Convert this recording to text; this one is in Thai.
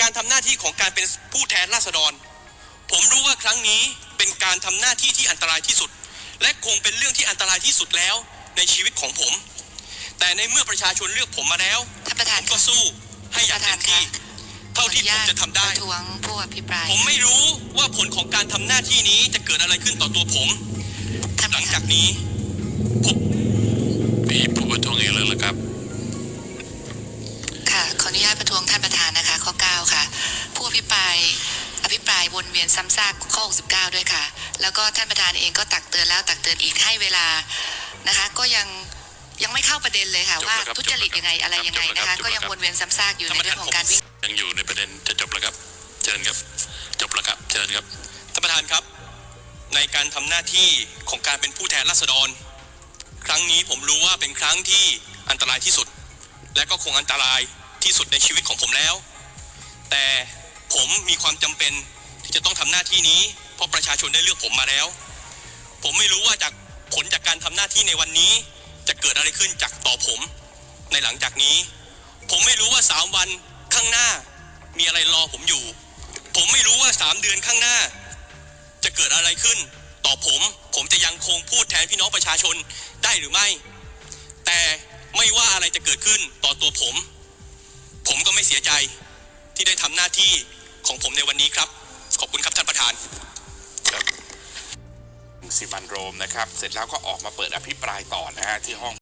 การทำหน้าที่ของการเป็นผู้แทนราษฎร ผมรู้ว่าครั้งนี้เป็นการทำหน้าที่ที่อันตรายที่สุด และคงเป็นเรื่องที่อันตรายที่สุดแล้วในชีวิตของผม แต่ในเมื่อประชาชนเลือกผมมาแล้วท่านประธาผนมก็สู้ให้อย่างเต็มที่เท่าที่ผมจะทำได้ประท้วงผู้อภิปรายผมไม่รู้ว่าผลของการทำหน้าที่นี้จะเกิดอะไรขึ้นต่อตัวผมท่านหปลังระธาจานกนี้มีผู้ประท้วงเองเลยเหรอครับ ค่ะขออนุญาตประท้วงท่านประ ธานนะคะข้อ9ค่ะ ผู้อภิปรายอภิปรายวนเวียนซ้ำซากข้อ 69 ด้วยค่ะ แล้วก็ท่านประธานเองก็ตักเตือนแล้วตักเตือนอีกให้เวลานะคะ ก็ยังยังไม่เข้าประเด็นเลยค่ะจบว่าแล้วครับทุจริตยังไงอะไรยังไงจบแล้วนะครัคะบก็ยังจบแล้วครับวนเวียนซ้ำซากอยู่ในเรื่องของการวิ่งยังอยู่ในประเด็นจะจบแล้วครับ เชิญครับ จบแล้วครับ เชิญครับ ท่านประธานครับ ในการทำหน้าที่ของการเป็นผู้แทนราษฎร ครั้งนี้ผมรู้ว่าเป็นครั้งที่อันตรายที่สุด และก็คงอันตรายที่สุดในชีวิตของผมแล้ว แต่ผมมีความจำเป็นที่จะต้องทำหน้าที่นี้ เพราะประชาชนได้เลือกผมมาแล้ว ผมไม่รู้ว่าจากผลจากการทำหน้าที่ในวันนี้ จะเกิดอะไรขึ้นจากต่อผมในหลังจากนี้ ผมไม่รู้ว่าสามวันข้างหน้ามีอะไรรอผมอยู่ ผมไม่รู้ว่าสามเดือนข้างหน้า จะเกิดอะไรขึ้น ต่อผม ผมจะยังคงพูดแทนพี่น้องประชาชนได้หรือไม่ แต่ไม่ว่าอะไรจะเกิดขึ้นต่อตัวผม ผมก็ไม่เสียใจ ที่ได้ทำหน้าที่ของผมในวันนี้ครับ ขอบคุณครับท่านประธานสิมันโรมนะครับ เสร็จแล้วก็ออกมาเปิดอภิปรายต่อนะฮะที่ห้อง